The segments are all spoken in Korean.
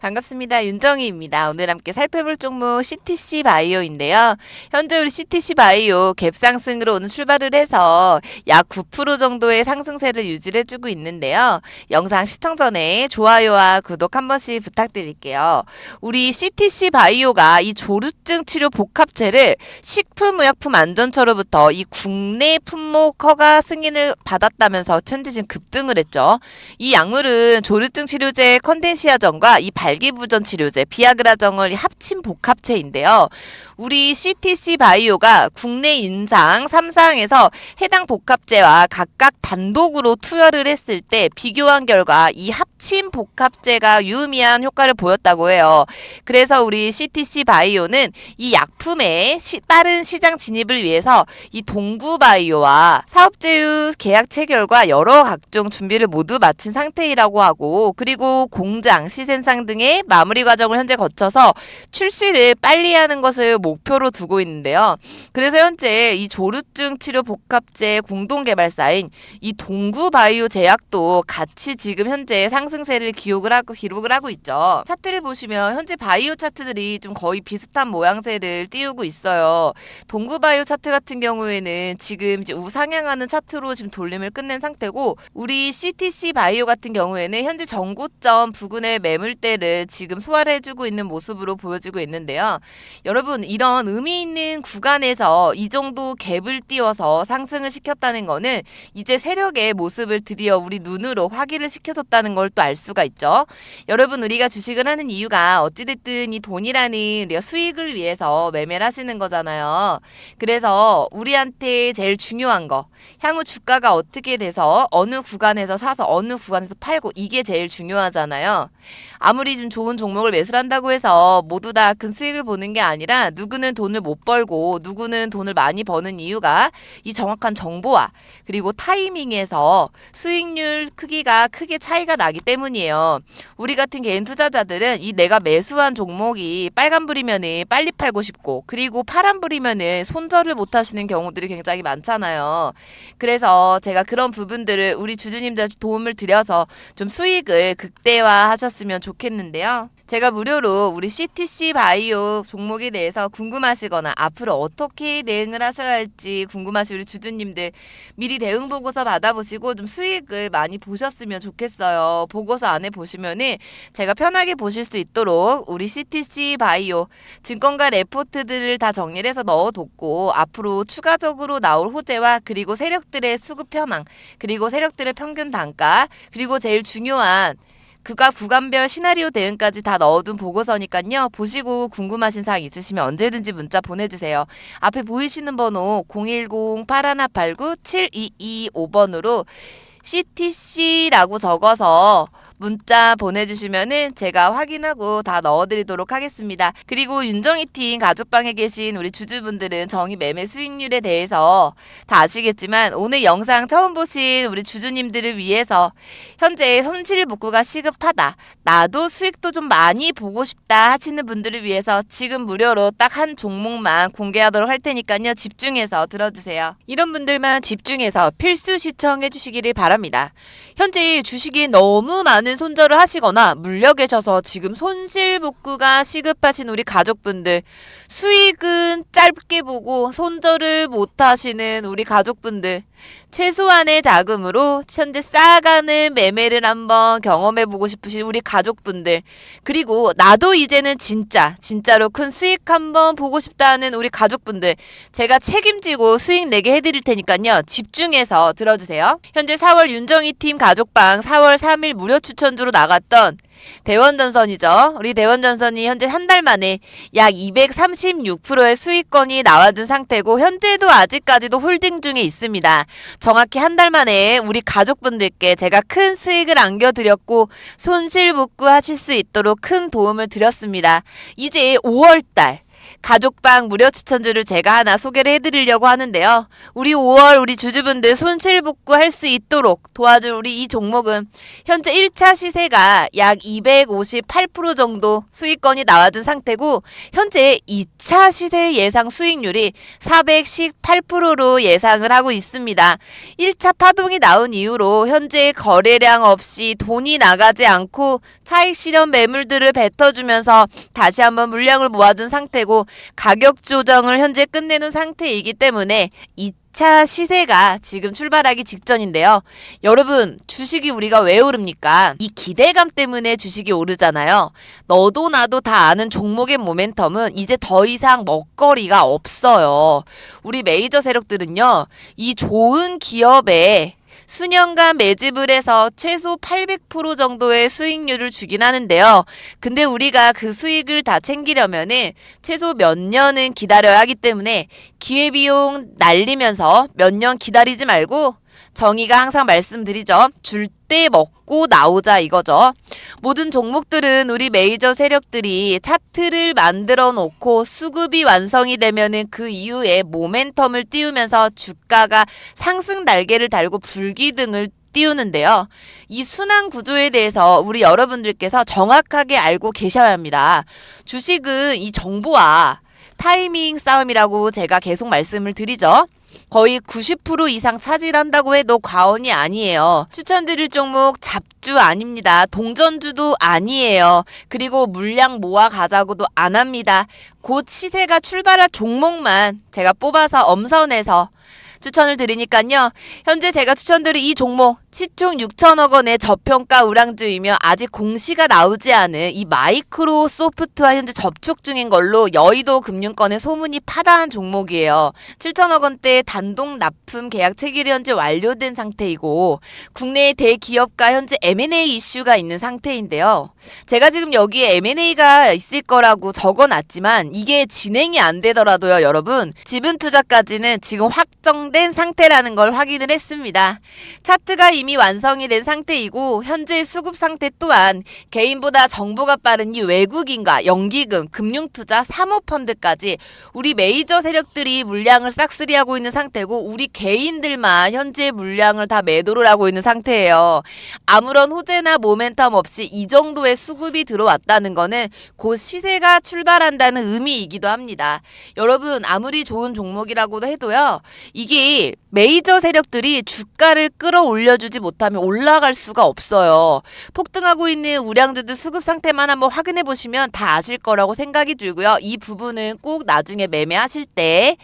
반갑습니다. 윤정희입니다. 오늘 함께 살펴볼 종목 CTC 바이오인데요. 현재 우리 CTC 바이오 갭상승으로 오늘 출발을 해서 약 9% 정도의 상승세를 유지해주고 있는데요. 영상 시청 전에 좋아요와 구독 한 번씩 부탁드릴게요. 우리 CTC 바이오가 이 조류증 치료 복합체를 식품의약품 안전처로부터 이 국내 품목 허가 승인을 받았다면서 현재 지금 급등을 했죠. 이 약물은 조류증 치료제 컨덴시아전과 이 발 기부전 치료제 비아그라정을 합친 복합체인데요. 우리 CTC 바이오가 국내 인상 3상에서 해당 복합제와 각각 단독으로 투여를 했을 때 비교한 결과 이 합친 복합제가 유의미한 효과를 보였다고 해요. 그래서 우리 CTC 바이오는 이 약품의 시, 빠른 시장 진입을 위해서 이 동구 바이오와 사업제휴 계약 체결과 여러 각종 준비를 모두 마친 상태이라고 하고 그리고 공장, 시생상 등의 마무리 과정을 현재 거쳐서 출시를 빨리 하는 것을 목표로 두고 있는데요. 그래서 현재 이 조류증 치료 복합제 공동 개발사인 이 동구바이오 제약도 같이 지금 현재 상승세를 기록을 하고 기록을 하고 있죠. 차트를 보시면 현재 바이오 차트들이 좀 거의 비슷한 모양새를 띄우고 있어요. 동구바이오 차트 같은 경우에는 지금 이제 우상향하는 차트로 지금 돌림을 끝낸 상태고 우리 CTC 바이오 같은 경우에는 현재 전고점 부근의 매물대를 지금 소화를 해주고 있는 모습으로 보여지고 있는데요. 여러분 이런 의미 있는 구간에서 이 정도 갭을 띄워서 상승을 시켰다는 거는 이제 세력의 모습을 드디어 우리 눈으로 확인을 시켜줬다는 걸 또 알 수가 있죠. 여러분 우리가 주식을 하는 이유가 어찌됐든 이 돈이라는 우리가 수익을 위해서 매매를 하시는 거잖아요. 그래서 우리한테 제일 중요한 거 향후 주가가 어떻게 돼서 어느 구간에서 사서 어느 구간에서 팔고 이게 제일 중요하잖아요. 아무리 좀 좋은 종목을 매수를 한다고 해서 모두 다 큰 수익을 보는 게 아니라 누구는 돈을 못 벌고 누구는 돈을 많이 버는 이유가 이 정확한 정보와 그리고 타이밍에서 수익률 크기가 크게 차이가 나기 때문이에요. 우리 같은 개인 투자자들은 이 내가 매수한 종목이 빨간불이면은 빨리 팔고 싶고 그리고 파란불이면은 손절을 못 하시는 경우들이 굉장히 많잖아요. 그래서 제가 그런 부분들을 우리 주주님들 도움을 드려서 좀 수익을 극대화 하셨으면 좋겠는데 요. 제가 무료로 우리 CTC 바이오 종목에 대해서 궁금하시거나 앞으로 어떻게 대응을 하셔야 할지 궁금하신 우리 주주님들 미리 대응 보고서 받아보시고 좀 수익을 많이 보셨으면 좋겠어요. 보고서 안에 보시면은 제가 편하게 보실 수 있도록 우리 CTC 바이오 증권가 레포트들을 다 정리를 해서 넣어뒀고 앞으로 추가적으로 나올 호재와 그리고 세력들의 수급 현황 그리고 세력들의 평균 단가 그리고 제일 중요한 그가 구간별 시나리오 대응까지 다 넣어둔 보고서니까요. 보시고 궁금하신 사항 있으시면 언제든지 문자 보내주세요. 앞에 보이시는 번호 010-8189-7225번으로 CTC라고 적어서 문자 보내주시면은 제가 확인하고 다 넣어드리도록 하겠습니다. 그리고 윤정희 팀 가족방에 계신 우리 주주분들은 정의 매매 수익률에 대해서 다 아시겠지만 오늘 영상 처음 보신 우리 주주님들을 위해서 현재 손실 복구가 시급하다. 나도 수익도 좀 많이 보고 싶다 하시는 분들을 위해서 지금 무료로 딱 한 종목만 공개하도록 할 테니까요. 집중해서 들어주세요. 이런 분들만 집중해서 필수 시청해 주시기를 바랍니다. 현재 주식이 너무 많은 손절을 하시거나 물려 계셔서 지금 손실 복구가 시급하신 우리 가족분들 수익은 짧게 보고 손절을 못 하시는 우리 가족분들 최소한의 자금으로 현재 쌓아가는 매매를 한번 경험해 보고 싶으신 우리 가족분들 그리고 나도 이제는 진짜 진짜로 큰 수익 한번 보고 싶다는 우리 가족분들 제가 책임지고 수익 내게 해드릴 테니까요. 집중해서 들어주세요. 현재 4월 윤정희 팀 가족방 4월 3일 무료 추천주로 나갔던 대원전선이죠. 우리 대원전선이 현재 한 달 만에 약 236%의 수익권이 나와준 상태고 현재도 아직까지도 홀딩 중에 있습니다. 정확히 한 달 만에 우리 가족분들께 제가 큰 수익을 안겨드렸고 손실 복구하실 수 있도록 큰 도움을 드렸습니다. 이제 5월달 가족방 무료 추천주를 제가 하나 소개를 해드리려고 하는데요. 우리 5월 우리 주주분들 손실 복구 할 수 있도록 도와줄 우리 이 종목은 현재 1차 시세가 약 258% 정도 수익권이 나와준 상태고 현재 2차 시세 예상 수익률이 418%로 예상을 하고 있습니다. 1차 파동이 나온 이후로 현재 거래량 없이 돈이 나가지 않고 차익 실현 매물들을 뱉어주면서 다시 한번 물량을 모아둔 상태고 가격 조정을 현재 끝내놓은 상태이기 때문에 2차 시세가 지금 출발하기 직전인데요. 여러분, 주식이 우리가 왜 오릅니까? 이 기대감 때문에 주식이 오르잖아요. 너도 나도 다 아는 종목의 모멘텀은 이제 더 이상 먹거리가 없어요. 우리 메이저 세력들은요, 이 좋은 기업에 수년간 매집을 해서 최소 800% 정도의 수익률을 주긴 하는데요. 근데 우리가 그 수익을 다 챙기려면은 최소 몇 년은 기다려야 하기 때문에 기회비용 날리면서 몇 년 기다리지 말고 정의가 항상 말씀드리죠. 줄 때 먹고 나오자 이거죠. 모든 종목들은 우리 메이저 세력들이 차트를 만들어 놓고 수급이 완성이 되면은 그 이후에 모멘텀을 띄우면서 주가가 상승 날개를 달고 불기등을 띄우는데요. 이 순환 구조에 대해서 우리 여러분들께서 정확하게 알고 계셔야 합니다. 주식은 이 정보와 타이밍 싸움이라고 제가 계속 말씀을 드리죠. 거의 90% 이상 차지한다고 해도 과언이 아니에요. 추천드릴 종목 잡주 아닙니다. 동전주도 아니에요. 그리고 물량 모아 가자고도 안 합니다. 곧 시세가 출발할 종목만 제가 뽑아서 엄선해서 추천을 드리니까요. 현재 제가 추천드린 이 종목 시총 6천억 원의 저평가 우량주이며 아직 공시가 나오지 않은 이 마이크로 소프트와 현재 접촉 중인 걸로 여의도 금융권의 소문이 파다한 종목이에요. 7천억 원대 단독 납품 계약 체결이 현재 완료된 상태이고 국내의 대기업과 현재 M&A 이슈가 있는 상태인데요. 제가 지금 여기에 M&A가 있을 거라고 적어놨지만 이게 진행이 안 되더라도요, 여러분. 지분 투자까지는 지금 확정된 상태라는 걸 확인을 했습니다. 차트가 이미 완성이 된 상태이고 현재 수급 상태 또한 개인보다 정보가 빠른 이 외국인과 연기금, 금융투자, 사모펀드까지 우리 메이저 세력들이 물량을 싹쓸이하고 있는 상태고 우리 개인들만 현재 물량을 다 매도를 하고 있는 상태예요. 아무런 호재나 모멘텀 없이 이 정도의 수급이 들어왔다는 거는 곧 시세가 출발한다는 의미이기도 합니다. 여러분 아무리 좋은 종목이라고도 해도요. 이게 메이저 세력들이 주가를 끌어올려주 지 못하면 올라갈 수가 없어요. 폭등하고 있는 우량주들 수급 상태만 한번 확인해 보시면 다 아실 거라고 생각이 들고요. 이 부분은 꼭 나중에 매매하실 때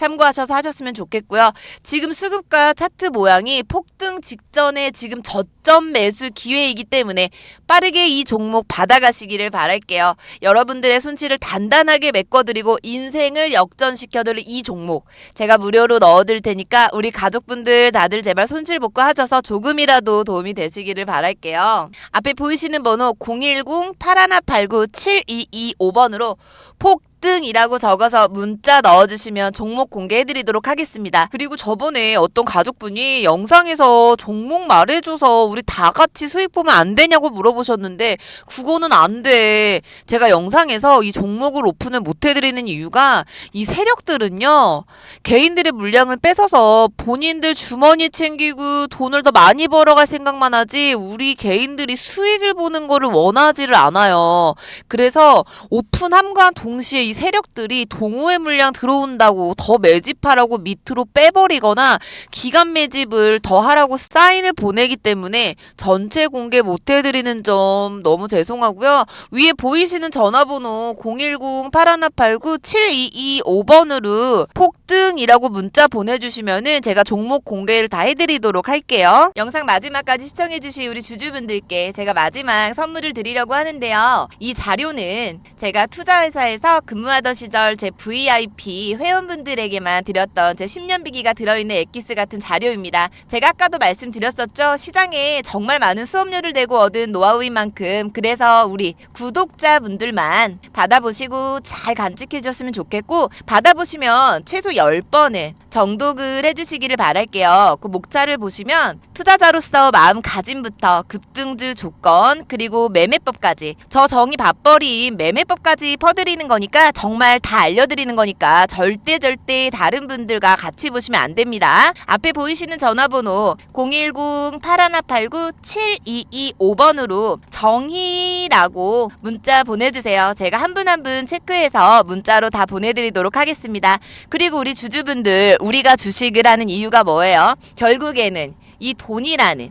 참고하셔서 하셨으면 좋겠고요. 지금 수급과 차트 모양이 폭등 직전에 지금 저점 매수 기회이기 때문에 빠르게 이 종목 받아가시기를 바랄게요. 여러분들의 손실을 단단하게 메꿔드리고 인생을 역전시켜드릴 이 종목 제가 무료로 넣어드릴 테니까 우리 가족분들 다들 제발 손실 복구 하셔서 조금이라도 도움이 되시기를 바랄게요. 앞에 보이시는 번호 010-8189-7225번으로 폭 등이라고 적어서 문자 넣어주시면 종목 공개해드리도록 하겠습니다. 그리고 저번에 어떤 가족분이 영상에서 종목 말해줘서 우리 다 같이 수익 보면 안 되냐고 물어보셨는데 그거는 안 돼. 제가 영상에서 이 종목을 오픈을 못 해드리는 이유가 이 세력들은요 개인들의 물량을 뺏어서 본인들 주머니 챙기고 돈을 더 많이 벌어갈 생각만 하지 우리 개인들이 수익을 보는 거를 원하지를 않아요. 그래서 오픈함과 동시에 이 세력들이 동호회 물량 들어온다고 더 매집하라고 밑으로 빼버리거나 기간 매집을 더 하라고 사인을 보내기 때문에 전체 공개 못 해드리는 점 너무 죄송하고요. 위에 보이시는 전화번호 010-8189-7225번으로 폭등이라고 문자 보내주시면은 제가 종목 공개를 다 해드리도록 할게요. 영상 마지막까지 시청해주신 우리 주주분들께 제가 마지막 선물을 드리려고 하는데요. 이 자료는 제가 투자회사에서 근무하던 시절 제 VIP 회원분들에게만 드렸던 제 10년 비기가 들어있는 엑기스 같은 자료입니다. 제가 아까도 말씀드렸었죠. 시장에 정말 많은 수업료를 내고 얻은 노하우인 만큼 그래서 우리 구독자분들만 받아보시고 잘 간직해 주셨으면 좋겠고 받아보시면 최소 10번은 정독을 해주시기를 바랄게요. 그 목차를 보시면 투자자로서 마음가짐부터 급등주 조건 그리고 매매법까지 저 정이 밥벌이인 매매법까지 퍼드리는 거니까 정말 다 알려드리는 거니까 절대 절대 다른 분들과 같이 보시면 안 됩니다. 앞에 보이시는 전화번호 010-8189-7225번으로 정희라고 문자 보내주세요. 제가 한 분 한 분 체크해서 문자로 다 보내드리도록 하겠습니다. 그리고 우리 주주분들 우리가 주식을 하는 이유가 뭐예요? 결국에는 이 돈이라는